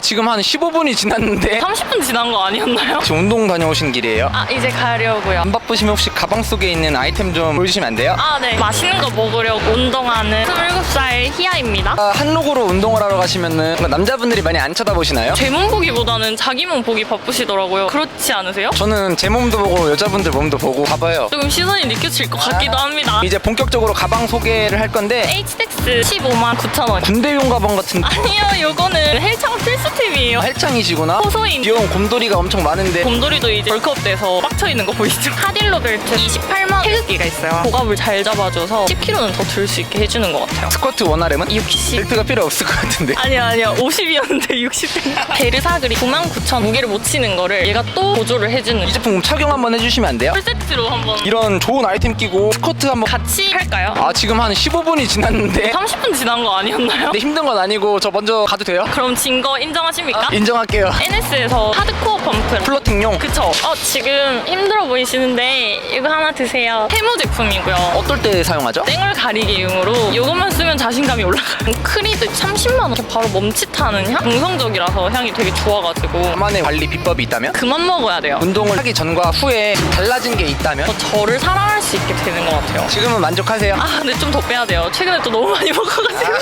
아 지금 한 15분이 지났는데 30분 지난 거 아니었나요? 지금 운동 다녀오신 길이에요? 아 이제 가려고요. 안 바쁘시면 혹시 가방 속에 있는 아이템 좀 보여주시면 안 돼요? 아 네. 맛있는 거 먹으려고 운동하는 27살 희아입니다. 아, 한록으로 운동을 하러 가시면은 남자분들이 많이 안 쳐다보시나요? 제 몸 보기보다는 자기 몸 보기 바쁘시더라고요. 그렇지 않으세요? 저는 제 몸도 보고 여자분들 몸도 보고 봐봐요. 조금 시선이 느껴질 것 같기도 합니다. 이제 본격적으로 가방 소개를 할 건데 HTX 15만 9천 원. 군대용 가방 같은 아니요, 요거는 헬창 필수템이에요. 할창이시구나. 호소인. 귀여운 곰돌이가 엄청 많은데 곰돌이도 이제 벌크업 돼서 빡쳐 있는 거 보이시죠? 하딜로 벨트 28만 태극기가 있어요. 고갑을 잘 잡아줘서 10kg는 더 들 수 있게 해주는 것 같아요. 스쿼트 원RM은 60. 벨트가 필요 없을 것 같은데. 아니요 아니요 50이었는데 60. 베르사그리 99,000 무게를 못 치는 거를 얘가 또 보조를 해주는 이 제품 착용 한번 해주시면 안 돼요? 풀세트로 한번 이런 좋은 아이템 끼고 스쿼트 한번 같이 할까요? 아 지금 한 15분이 지났는데 30분 지난 거 아니었나요? 근데 힘든 건 아니고 저 먼저 가도 돼요? 그럼 진 거 인정하십니까? 인정할게요 NS에서 하드코어 펌프 플로팅용 그쵸? 어 지금 힘들어 보이시는데 이거 하나 드세요 세모 제품이고요 어떨 때 사용하죠? 땡을 가리개용으로 이것만 쓰면 자신감이 올라가요 크리드 30만 원 바로 멈칫하는 향? 중성적이라서 향이 되게 좋아가지고 나만의 관리 비법이 있다면? 그만 먹어야 돼요 운동을 하기 전과 후에 달라진 게 있다면? 더 저를 사랑할 수 있게 되는 것 같아요 지금은 만족하세요? 아 근데 좀 더 빼야 돼요 최근에 또 너무 많이 먹어가지고